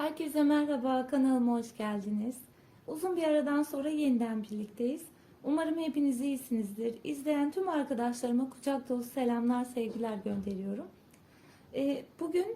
Herkese merhaba, kanalıma hoş geldiniz. Uzun bir aradan sonra yeniden birlikteyiz. Umarım hepiniz iyisinizdir. İzleyen tüm arkadaşlarıma kucak dolu selamlar, sevgiler gönderiyorum. Ee, bugün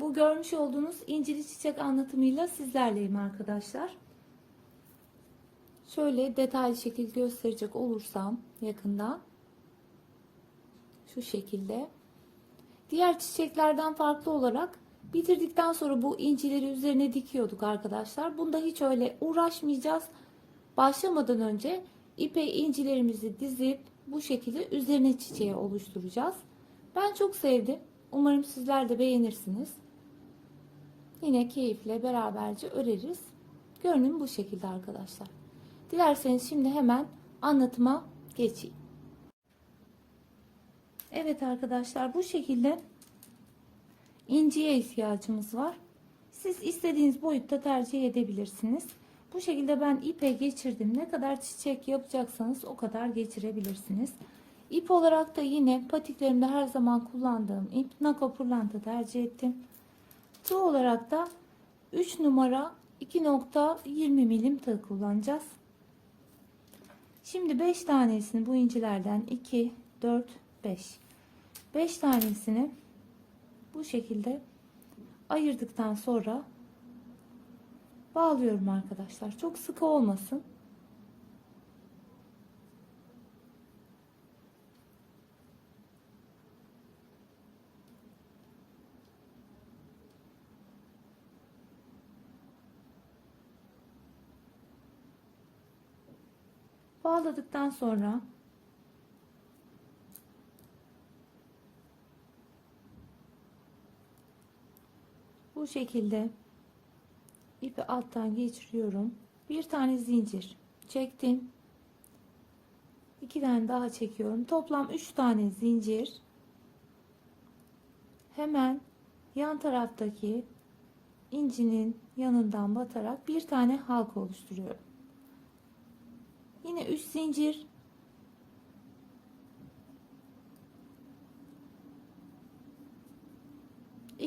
bu görmüş olduğunuz incili çiçek anlatımıyla sizlerleyim arkadaşlar. Şöyle detaylı şekil gösterecek olursam yakından şu şekilde. Diğer çiçeklerden farklı olarak bitirdikten sonra bu incileri üzerine dikiyorduk arkadaşlar. Bunda hiç öyle uğraşmayacağız. Başlamadan önce ipe incilerimizi dizip bu şekilde üzerine çiçeği oluşturacağız. Ben çok sevdim. Umarım sizler de beğenirsiniz. Yine keyifle beraberce öreriz. Görünüm bu şekilde arkadaşlar. Dilerseniz şimdi hemen anlatıma geçeyim. Evet arkadaşlar bu şekilde inciye ihtiyacımız var. Siz istediğiniz boyutta tercih edebilirsiniz. Bu şekilde ben ipe geçirdim. Ne kadar çiçek yapacaksanız o kadar geçirebilirsiniz. İp olarak da yine patiklerimde her zaman kullandığım ip Nako Purlanta tercih ettim. Tığ olarak da 3 numara 2.20 milim tığ kullanacağız. Şimdi 5 tanesini bu incilerden 2, 4, 5. 5 tanesini bu şekilde ayırdıktan sonra bağlıyorum arkadaşlar. Çok sıkı olmasın. Bağladıktan sonra bu şekilde ipi alttan geçiriyorum. Bir tane zincir çektim. İki tane daha çekiyorum. Toplam üç tane zincir. Hemen yan taraftaki incinin yanından batarak bir tane halka oluşturuyorum. Yine 3 zincir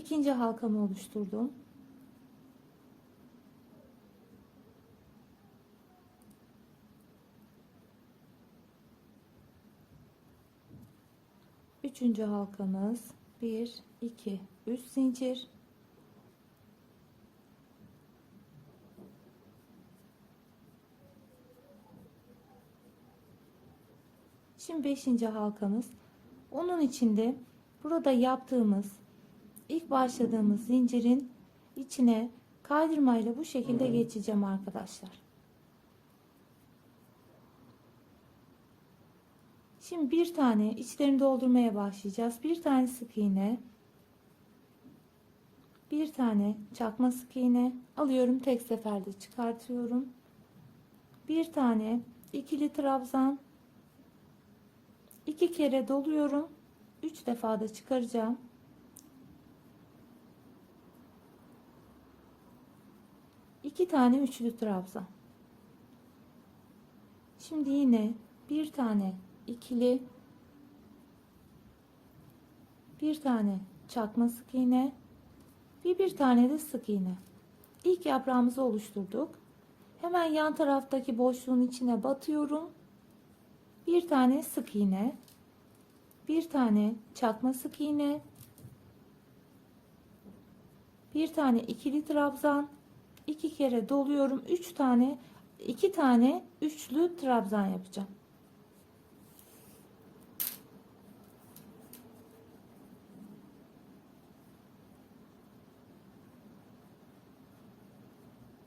ikinci halkamı oluşturdum. Üçüncü halkamız 1 2 3 zincir Şimdi 5. halkamız. Onun içinde burada yaptığımız ilk başladığımız zincirin içine kaydırmayla bu şekilde geçeceğim arkadaşlar. Şimdi bir tane içlerini doldurmaya başlayacağız. Bir tane sık iğne. Bir tane çakma sık iğne alıyorum. Tek seferde çıkartıyorum. Bir tane ikili trabzan iki kere doluyorum. Üç defa da çıkaracağım. İki tane üçlü trabzan. Şimdi yine bir tane ikili bir tane çakma sık iğne ve bir tane de sık iğne. İlk yaprağımızı oluşturduk. Hemen yan taraftaki boşluğun içine batıyorum. Bir tane sık iğne, bir tane çakma sık iğne, bir tane ikili trabzan, iki kere doluyorum. Üç tane, iki tane üçlü trabzan yapacağım.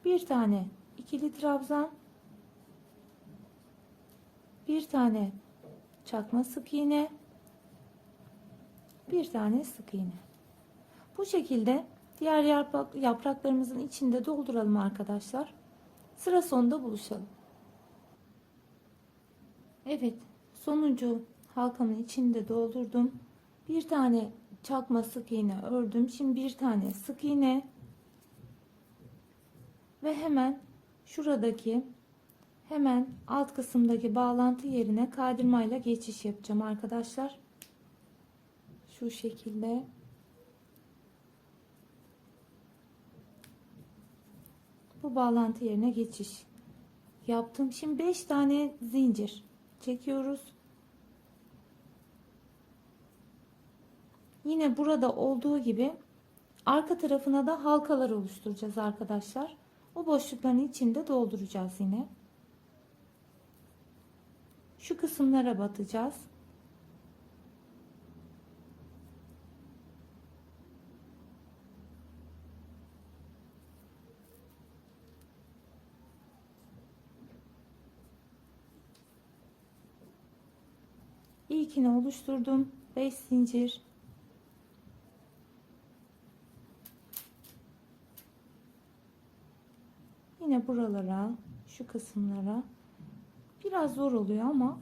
Bir tane ikili trabzan, bir tane çakma sık iğne, bir tane sık iğne. Bu şekilde diğer yaprak, yapraklarımızın içinde dolduralım arkadaşlar. Sıra sonunda buluşalım. Evet, sonuncu halkamın içinde doldurdum. Bir tane çakma sık iğne ördüm. Şimdi bir tane sık iğne ve hemen şuradaki hemen alt kısımdaki bağlantı yerine kaydırmayla geçiş yapacağım arkadaşlar. Şu şekilde. Bu bağlantı yerine geçiş yaptım. Şimdi 5 tane zincir çekiyoruz. Yine burada olduğu gibi arka tarafına da halkalar oluşturacağız arkadaşlar. O boşlukların içinde dolduracağız yine. Şu kısımlara batacağız. İlkini oluşturdum. 5 zincir. Yine buralara, şu kısımlara biraz zor oluyor ama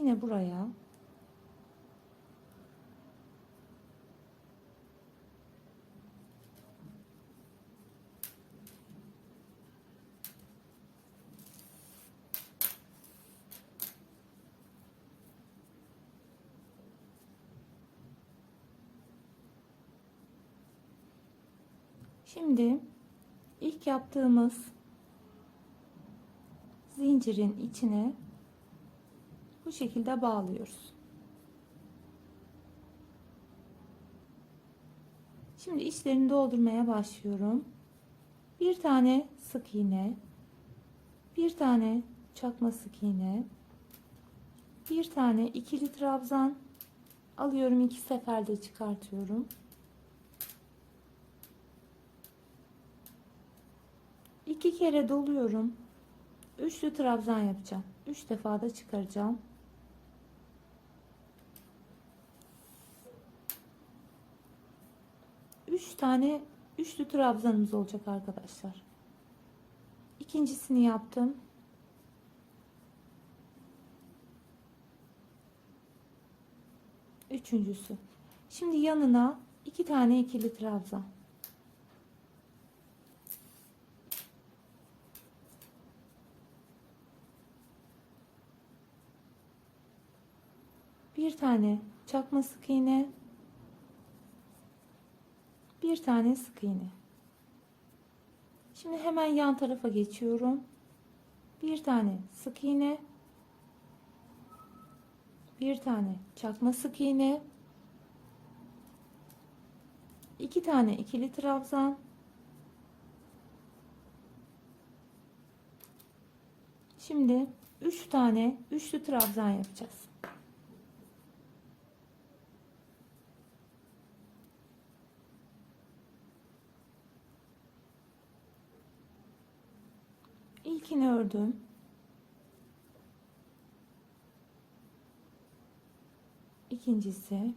yine buraya. Şimdi ilk yaptığımız zincirin içine bu şekilde bağlıyoruz. Şimdi içlerini doldurmaya başlıyorum. Bir tane sık iğne, bir tane çakma sık iğne, bir tane ikili trabzan alıyorum iki seferde çıkartıyorum. İki kere doluyorum. Üçlü trabzan yapacağım. Üç defa da çıkaracağım. Üç tane üçlü trabzanımız olacak arkadaşlar. İkincisini yaptım. Üçüncüsü. Şimdi yanına iki tane ikili trabzan. bir tane çakma sık iğne bir tane sık iğne. Şimdi hemen yan tarafa geçiyorum. Bir tane sık iğne. Bir tane çakma sık iğne. İki tane ikili trabzan. Şimdi üç tane üçlü trabzan yapacağız İlkini ördüm. İkincisi.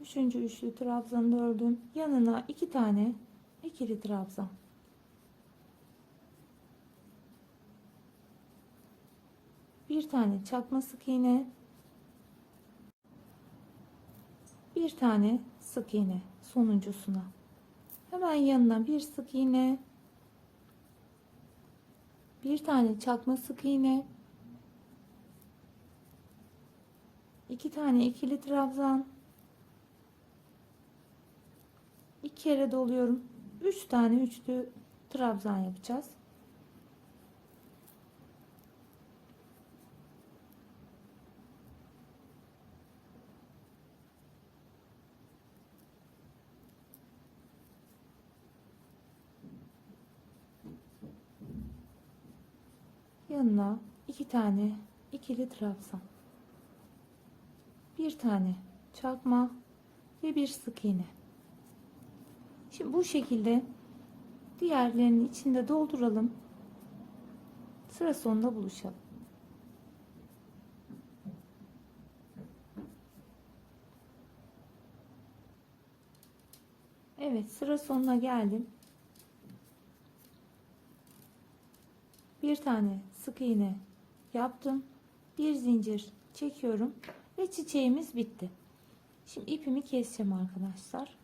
Üçüncü üçlü trabzanı da ördüm. Yanına iki tane ikili trabzan. Bir tane çakma sık iğne. Bir tane sık iğne sonuncusuna. Hemen yanına bir sık iğne bir tane çakma sık iğne. İki tane ikili trabzan. İki kere doluyorum. Üç tane üçlü trabzan yapacağız yanına iki tane ikili trabzan bir tane çakma ve bir sık iğne. Şimdi bu şekilde diğerlerinin içinde dolduralım. Sıra sonunda buluşalım. Evet sıra sonuna geldim bir tane sık iğne yaptım. Bir zincir çekiyorum ve çiçeğimiz bitti. Şimdi ipimi keseceğim arkadaşlar.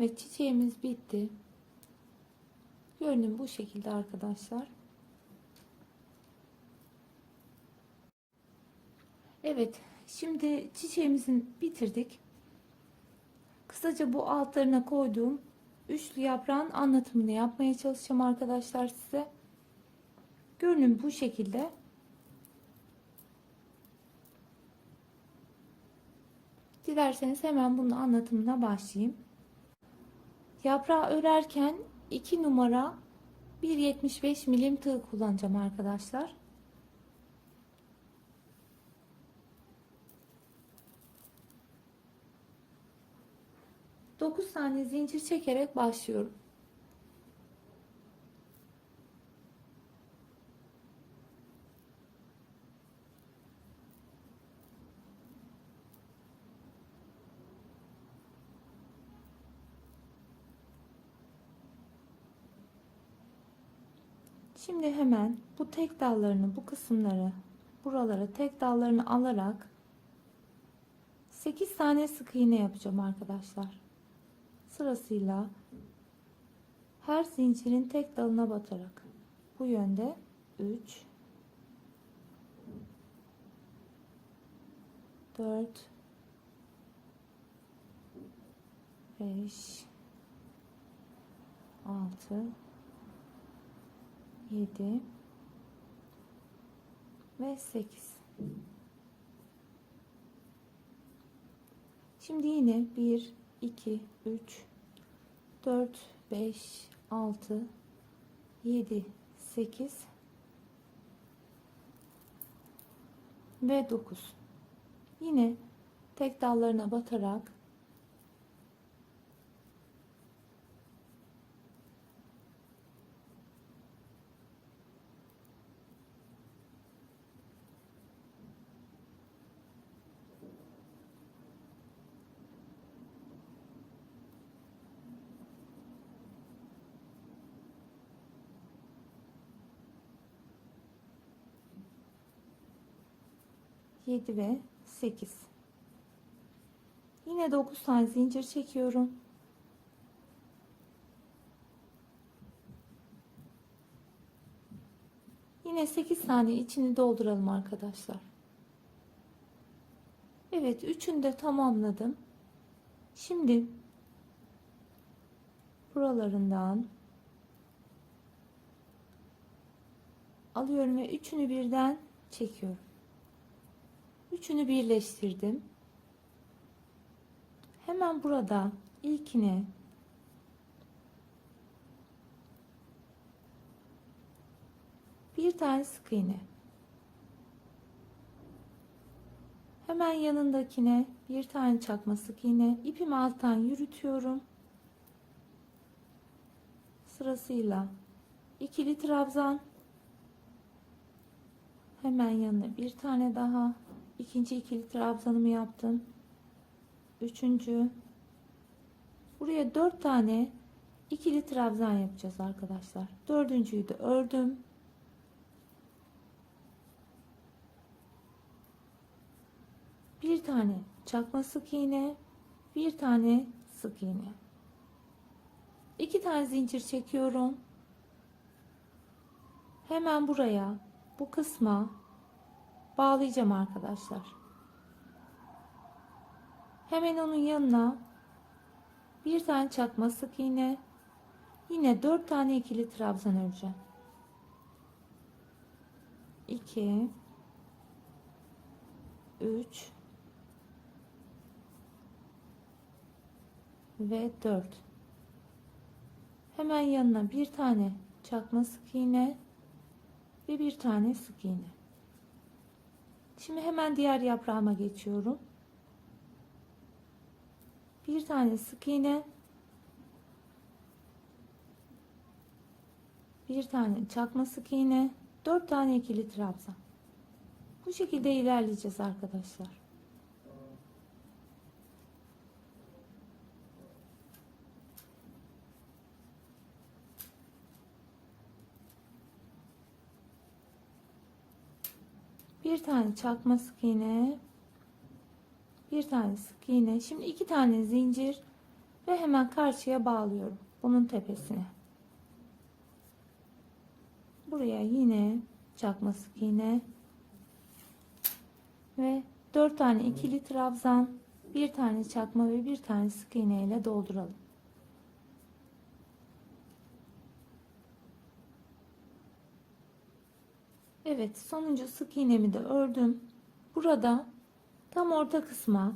Evet çiçeğimiz bitti. Görünüm bu şekilde arkadaşlar. Evet şimdi çiçeğimizin bitirdik. Kısaca bu altlarına koyduğum üçlü yaprağın anlatımını yapmaya çalışacağım arkadaşlar size. Görünüm bu şekilde. Dilerseniz hemen bunun anlatımına başlayayım. Yaprağı örerken 2 numara 1.75 milim tığ kullanacağım arkadaşlar. Dokuz tane zincir çekerek başlıyorum. Şimdi hemen bu tek dallarını, bu kısımları, buralara tek dallarını alarak 8 tane sık iğne yapacağım arkadaşlar. Sırasıyla her zincirin tek dalına batarak bu yönde 3 4 5 6 7 ve 8 şimdi yine 1 2 3 4 5 6 7 8 ve 9 yine tek dallarına batarak yedi ve sekiz yine dokuz tane zincir çekiyorum Yine 8 tane içini dolduralım arkadaşlar. Evet, üçünü de tamamladım. Şimdi buralarından alıyorum ve üçünü birden çekiyorum. Üçünü birleştirdim. Hemen burada ilkine bir tane sık iğne. Hemen yanındakine bir tane çakma sık iğne. ipimi alttan yürütüyorum. Sırasıyla ikili trabzan. Hemen yanına bir tane daha. İkinci ikili trabzanımı yaptım. Üçüncü. Buraya dört tane ikili trabzan yapacağız arkadaşlar. Dördüncüyü de ördüm. bir tane çakma sık iğne bir tane sık iğne iki tane zincir çekiyorum hemen buraya bu kısma bağlayacağım arkadaşlar. Hemen onun yanına bir tane çakma sık iğne yine dört tane ikili trabzan öreceğim. 2 3 ve 4 hemen yanına bir tane çakma sık iğne ve bir tane sık iğne Şimdi hemen diğer yaprağıma geçiyorum. Bir tane sık iğne. Bir tane çakma sık iğne. Dört tane ikili trabzan. Bu şekilde ilerleyeceğiz arkadaşlar. Bir tane çakma sık iğne, bir tane sık iğne. Şimdi iki tane zincir ve hemen karşıya bağlıyorum. Bunun tepesine. Buraya yine çakma sık iğne ve dört tane ikili trabzan, bir tane çakma ve bir tane sık iğne ile dolduralım. Evet, sonuncu sık iğnemi de ördüm. Burada tam orta kısma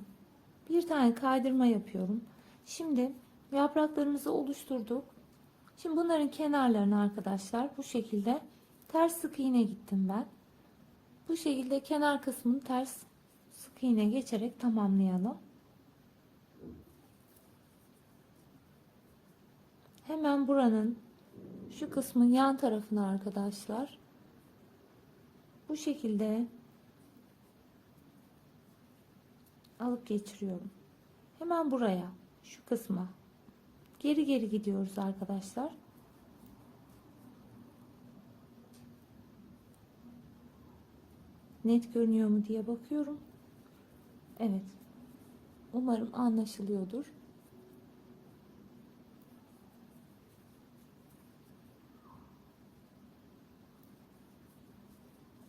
bir tane kaydırma yapıyorum. Şimdi yapraklarımızı oluşturduk. Şimdi bunların kenarlarını arkadaşlar bu şekilde ters sık iğne gittim ben. Bu şekilde kenar kısmını ters sık iğne geçerek tamamlayalım. Hemen buranın şu kısmın yan tarafına arkadaşlar bu şekilde alıp geçiriyorum. Hemen buraya şu kısma geri geri gidiyoruz arkadaşlar. Net görünüyor mu diye bakıyorum. Evet. Umarım anlaşılıyordur.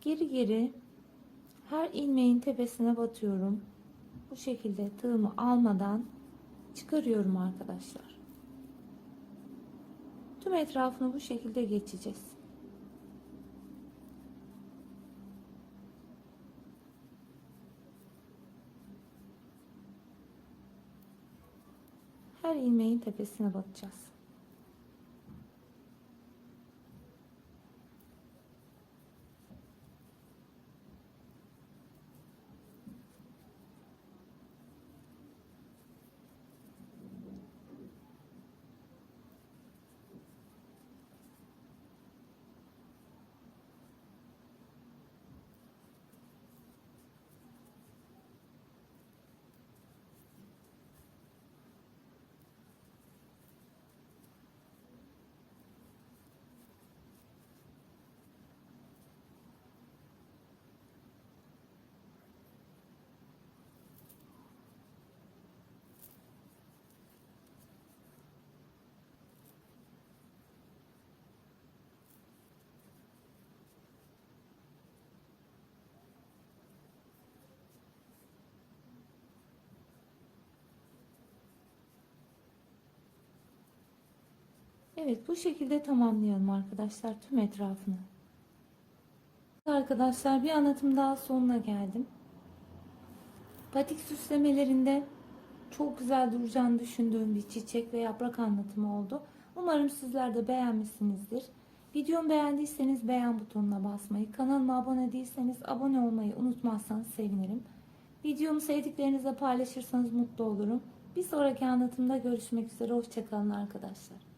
Geri geri her ilmeğin tepesine batıyorum. Bu şekilde tığımı almadan çıkarıyorum arkadaşlar. Tüm etrafını bu şekilde geçeceğiz. Her ilmeğin tepesine batacağız. Evet bu şekilde tamamlayalım arkadaşlar tüm etrafını. Arkadaşlar bir anlatım daha sonuna geldim. Patik süslemelerinde çok güzel duracağını düşündüğüm bir çiçek ve yaprak anlatımı oldu. Umarım sizler de beğenmişsinizdir. Videomu beğendiyseniz beğen butonuna basmayı, kanalıma abone değilseniz abone olmayı unutmazsanız sevinirim. Videomu sevdiklerinizle paylaşırsanız mutlu olurum. Bir sonraki anlatımda görüşmek üzere. Hoşçakalın arkadaşlar.